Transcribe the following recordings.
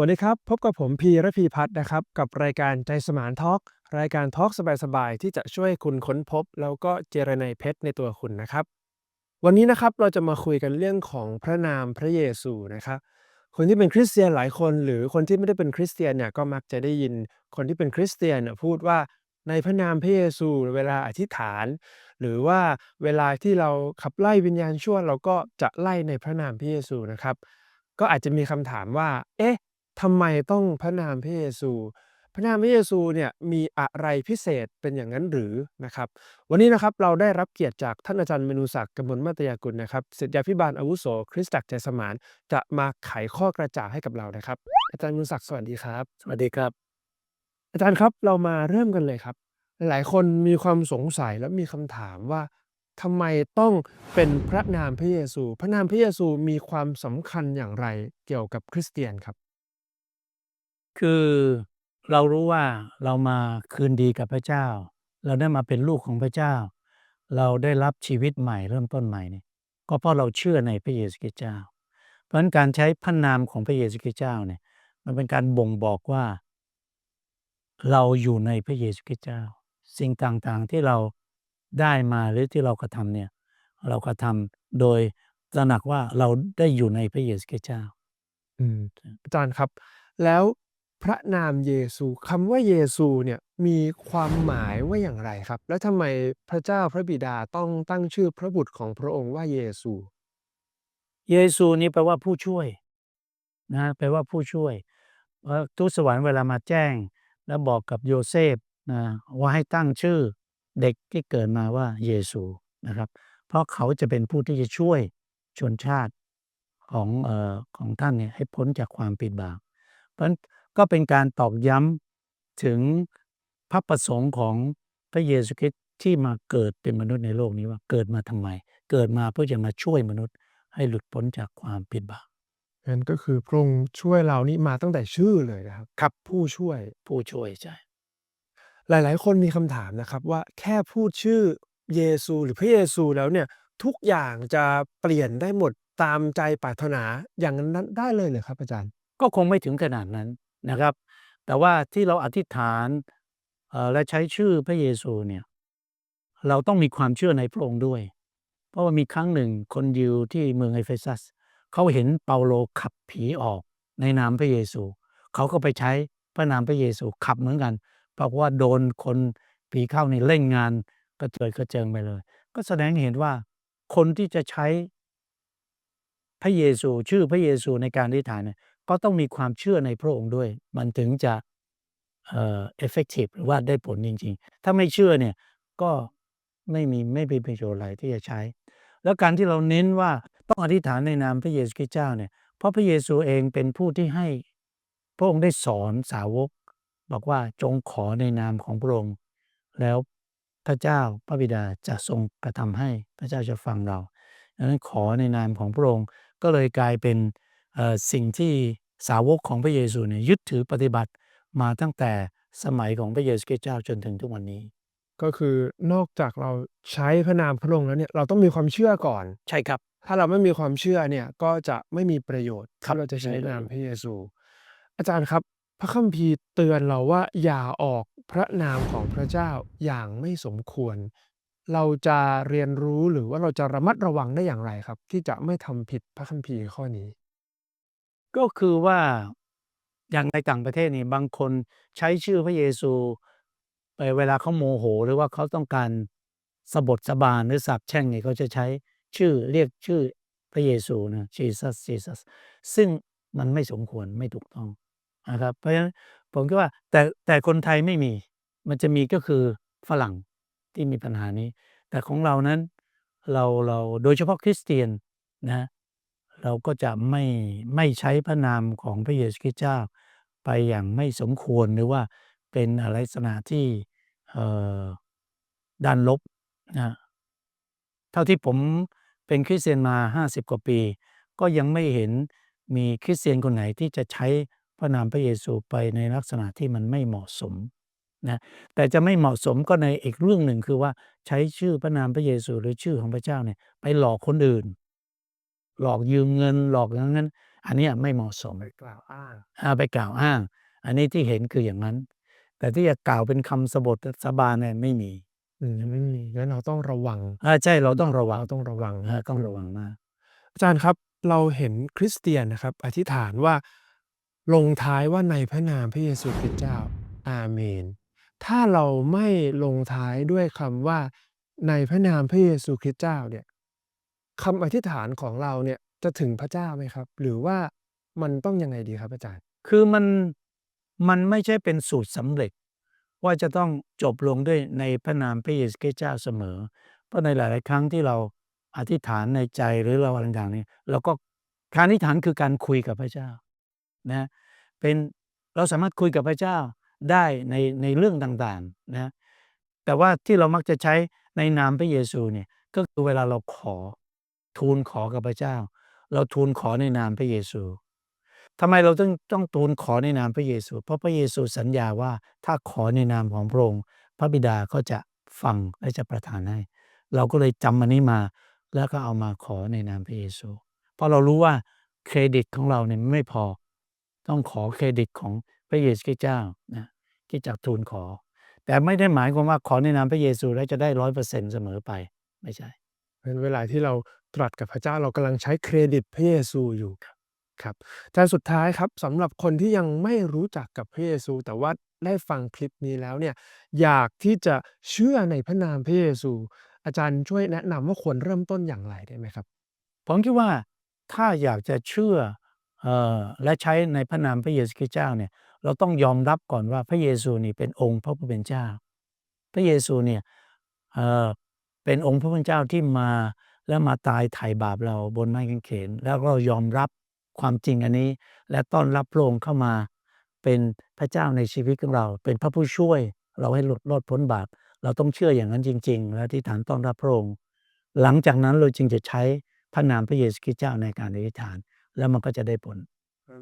วัสดีครับ พบกับผมพีระพีพัฒน์นะครับ กับรายการใจสมานทอล์กรายการทอล์กสบายๆ ที่จะช่วยคุณค้นพบ แล้วก็เจรไนเพชรในตัวคุณนะครับ วันนี้นะครับเราจะมาคุยกันเรื่องของพระนามพระเยซูนะครับคนที่เป็นคริสเตียนหลายคน หรือคนที่ไม่ได้เป็นคริสเตียนเนี่ยก็มักจะได้ยินคนที่เป็นคริสเตียนพูดว่าในพระนามพระเยซูเวลาอธิษฐาน หรือว่าเวลาที่เราขับไล่วิญญาณชั่ว เราก็จะไล่ในพระนามพระเยซูนะครับ ก็อาจจะมีคำถามว่า เอ๊ะ ทำไมต้องพระนามพระเยซู พระนามพระเยซูเนี่ยมีอะไรพิเศษเป็นอย่างนั้นหรือนะครับวันนี้นะครับเราได้รับเกียรติจากท่านอาจารย์เมนูศักดิ์กมลมาตยากุลนะครับศิษยาภิบาลอาวุโสคริสตจักรใจสมานจะมาไขข้อกระจ่างให้กับเรานะครับ อาจารย์เมนูศักดิ์สวัสดีครับ สวัสดีครับ อาจารย์ครับเรามาเริ่มกันเลยครับ หลายคนมีความสงสัยและมีคำถามว่าทำไมต้องเป็นพระนามพระเยซู พระนามพระเยซูมีความสำคัญอย่างไรเกี่ยวกับคริสเตียนครับ คือเรารู้ว่าเรามาคืนดีกับพระเจ้า เราได้มาเป็นลูกของพระเจ้า เราได้รับชีวิตใหม่เริ่มต้นใหม่นี่ก็เพราะเราเชื่อในพระเยซูคริสต์เจ้า เพราะฉะนั้นการใช้พระนามของพระเยซูคริสต์เจ้าเนี่ยมันเป็นการบ่งบอกว่า เราอยู่ในพระเยซูคริสต์เจ้า สิ่งต่างๆที่เราได้มาหรือที่เรากระทำเนี่ยเรากระทำโดยตระหนักว่าเราได้อยู่ในพระเยซูคริสต์เจ้า อืมอาจารย์ครับ แล้ว พระนามเยซูคำว่าเยซูเนี่ยมีความหมายว่าอย่างไรครับ แล้วทำไมพระเจ้าพระบิดาต้องตั้งชื่อพระบุตรของพระองค์ว่าเยซู เยซูนี่แปลว่าผู้ช่วยนะแปลว่าผู้ช่วยเพราทูตสวรรค์เวลามาแจ้ง แล้วบอกกับโยเซฟนะว่าให้ตั้งชื่อเด็กที่เกิดมาว่าเยซูนะครับ เพราะเขาจะเป็นผู้ที่จะช่วยชนชาติของเอ่อของท่านเนี่ยให้พ้นจากความผิดบาปเพราะฉะนั้น ก็เป็นการตอกย้ำถึงพระประสงค์ของพระเยซูคริสต์ที่มาเกิดเป็นมนุษย์ในโลกนี้ว่าเกิดมาทำไม เกิดมาเพื่อจะมาช่วยมนุษย์ ให้หลุดพ้นจากความผิดบาปนั่นก็คือพระองค์ช่วยเรานี่มาตั้งแต่ชื่อเลยนะครับครับผู้ช่วยผู้ช่วยใช่หลาย ๆ คนมีคำถามนะครับว่าแค่พูดชื่อเยซูหรือพระเยซูแล้วเนี่ยทุกอย่างจะเปลี่ยนได้หมดตามใจปรารถนาอย่างนั้นได้เลยเหรอครับอาจารย์ ก็คงไม่ถึงขนาดนั้น นะครับ แต่ว่าที่เราอธิษฐานและใช้ชื่อพระเยซูเนี่ยเราต้องมีความเชื่อในพระองค์ด้วย เพราะว่ามีครั้งหนึ่งคนยิวที่เมืองเอเฟซัสเขาเห็นเปาโลขับผีออกในนามพระเยซู เขาก็ไปใช้พระนามพระเยซูขับเหมือนกัน เพราะว่าโดนคนผีเข้าในเล่นงานกระเจิดกระเจิงไปเลย ก็แสดงเห็นว่าคนที่จะใช้พระเยซูชื่อพระเยซูในการอธิษฐานเนี่ย ก็ต้องมีความเชื่อในพระองค์ด้วย มันถึงจะเอ่อ effective หรือว่าได้ผลจริง ๆ ถ้าไม่เชื่อเนี่ยก็ไม่มีไม่เป็นประโยชน์อะไรที่จะใช้ แล้วการที่เราเน้นว่าต้องอธิษฐานในนามพระเยซูคริสต์เจ้าเนี่ยเพราะพระเยซูเองเป็นผู้ที่ให้ พระองค์ได้สอนสาวก บอกว่าจงขอในนามของพระองค์ แล้วพระเจ้าพระบิดาจะทรงกระทำให้พระเจ้าจะฟังเราดังนั้นขอในนามของพระองค์ก็เลยกลายเป็น สิ่งที่สาวกของพระเยซูเนี่ยยึดถือปฏิบัติมาตั้งแต่สมัยของพระเยซูคริสต์เจ้าจนถึงทุกวันนี้ ก็คือนอกจากเราใช้พระนามพระองค์แล้วเนี่ยเราต้องมีความเชื่อก่อน ใช่ครับ ถ้าเราไม่มีความเชื่อเนี่ยก็จะไม่มีประโยชน์ครับถ้าเราจะใช้ใช่เลยนามพระเยซู อาจารย์ครับ พระคัมภีร์เตือนเราว่าอย่าออกพระนามของพระเจ้าอย่างไม่สมควร เราจะเรียนรู้หรือว่าเราจะระมัดระวังได้อย่างไรครับ ที่จะไม่ทำผิดพระคัมภีร์ข้อนี้ ก็คือว่าอย่างในต่างประเทศนี่บางคนใช้ชื่อพระเยซูไปเวลาเขาโมโห หรือว่าเขาต้องการสบทสบานหรือสาปแช่งเนี่ยเขาจะใช้ชื่อเรียกชื่อพระเยซูนะ Jesus Jesus ซึ่งมันไม่สมควรไม่ถูกต้องนะครับ เพราะฉะนั้นผมคิดว่าแต่แต่คนไทยไม่มี มันจะมีก็คือฝรั่งที่มีปัญหานี้ แต่ของเรานั้นเราเราโดยเฉพาะคริสเตียนนะ เราก็จะไม่ไม่ใช้พระนามของพระเยซูคริสต์เจ้า ไปอย่างไม่สมควรหรือว่าเป็นอะไรลักษณะที่เอ่อด้านลบนะเท่าที่ผมเป็นคริสเตียนมา 50 กว่าปี ก็ยังไม่เห็นมีคริสเตียนคนไหนที่จะใช้พระนามพระเยซูไปในลักษณะที่มันไม่เหมาะสมนะแต่จะไม่เหมาะสมก็ในอีกเรื่องหนึ่งคือว่าใช้ชื่อพระนามพระเยซูหรือชื่อของพระเจ้าเนี่ยไปหลอกคนอื่น หลอกยืมเงินหลอกอย่างนั้น อันเนี้ยไม่เหมาะสมไปกล่าวอ้างอาไปกล่าวอ้าง อันนี้ที่เห็นคืออย่างนั้น แต่ที่จะกล่าวเป็นคำสบทสาบานเนี่ยไม่มีอืมไม่มีงั้นเราต้องระวังอาใช่เราต้องระวังเราต้องระวังอ่าต้องระวังมากอาจารย์ครับเราเห็นคริสเตียนนะครับ อธิษฐานว่า ลงท้ายว่าในพระนามพระเยซูคริสต์เจ้า อาเมน ถ้าเราไม่ลงท้ายด้วยคำว่าในพระนามพระเยซูคริสต์เจ้าเนี่ย คำอธิษฐานของเราเนี่ยจะถึงพระเจ้าไหมครับ หรือว่ามันต้องยังไงดีครับอาจารย์ คือมันมันไม่ใช่เป็นสูตรสำเร็จ ว่าจะต้องจบลงด้วยในพระนามพระเยซูคริสต์เจ้าเสมอ เพราะในหลาย ๆ ครั้งที่เราอธิษฐานในใจหรือเราอะไรต่างๆนี่เราก็การอธิษฐานคือการคุยกับพระเจ้านะเป็นเราสามารถคุยกับพระเจ้าได้ในในเรื่องต่างๆนะแต่ว่าที่เรามักจะใช้ในนามพระเยซูเนี่ยก็คือเวลาเราขอ ทูลขอกับพระเจ้า เราทูลขอในนามพระเยซูทำไมเราต้องต้องทูลขอในนามพระเยซู เพราะพระเยซูสัญญาว่าถ้าขอในนามของพระองค์พระบิดาก็จะฟังและจะประทานให้ เราก็เลยจำมันนี้มา แล้วก็เอามาขอในนามพระเยซู เพราะเรารู้ว่าเครดิตของเราเนี่ยไม่พอ ต้องขอเครดิตของพระเยซูเจ้านะที่จะทูลขอ แต่ไม่ได้หมายความว่าขอในนามพระเยซูแล้วจะได้ร้อยเปอร์เซ็นต์เสมอไปไม่ใช่เป็นเวลาที่เรา ตรัสกับพระเจ้าเรากำลังใช้เครดิตพระเยซูอยู่ครับอาจารย์สุดท้ายครับสำหรับคนที่ยังไม่รู้จักกับพระเยซู แต่ว่าได้ฟังคลิปนี้แล้วเนี่ยอยากที่จะเชื่อในพระนามพระเยซู อาจารย์ช่วยแนะนำว่าควรเริ่มต้นอย่างไรได้ไหมครับผมคิดว่าถ้าอยากจะเชื่อออและใช้ในพระนามพระเยซูคริสต์เจ้าเนี่ยเราต้องยอมรับก่อนว่าพระเยซูนี่เป็นองค์พระผู้เป็นเจ้า พระเยซูเนี่ยเเป็นองค์พระผู้เป็นเจ้าที่มา แล้วมาตายไถ่บาปเราบนไม้กางเขน แล้วก็ยอมรับความจริงอันนี้ และต้อนรับพระองค์เข้ามาเป็นพระเจ้าในชีวิตของเรา เป็นพระผู้ช่วย เราให้หลุดรอดพ้นบาปเราต้องเชื่ออย่างนั้นจริง ๆ และที่ฐานต้อนรับพระองค์หลังจากนั้นเราจึงจะใช้พระนามพระเยซูคริสต์เจ้าในการอธิษฐาน แล้วมันก็จะได้ผล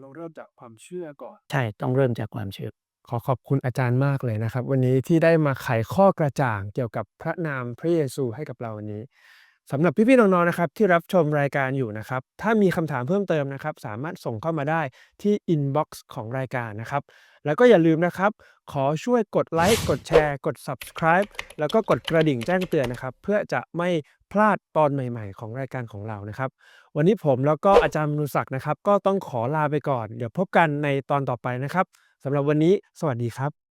เราเริ่มจากความเชื่อก่อน ใช่ต้องเริ่มจากความเชื่อ ขอขอบคุณอาจารย์มากเลยนะครับ วันนี้ที่ได้มาไขข้อกระจ่างเกี่ยวกับพระนามพระเยซูให้กับเราวันนี้ สำหรับพี่ๆน้องๆนะครับที่รับชมรายการอยู่นะครับ ถ้ามีคำถามเพิ่มเติมนะครับ สามารถส่งเข้ามาได้ที่ inbox ของรายการนะครับ แล้วก็อย่าลืมนะครับ ขอช่วยกดไลค์กดแชร์ กด subscribe แล้วก็กดกระดิ่งแจ้งเตือนนะครับ เพื่อจะไม่พลาดตอนใหม่ๆ ของรายการของเรานะครับ วันนี้ผมแล้วก็อาจารย์มนุศักดิ์นะครับ ก็ต้องขอลาไปก่อน เดี๋ยวพบกันในตอนต่อไปนะครับสำหรับวันนี้ สวัสดีครับ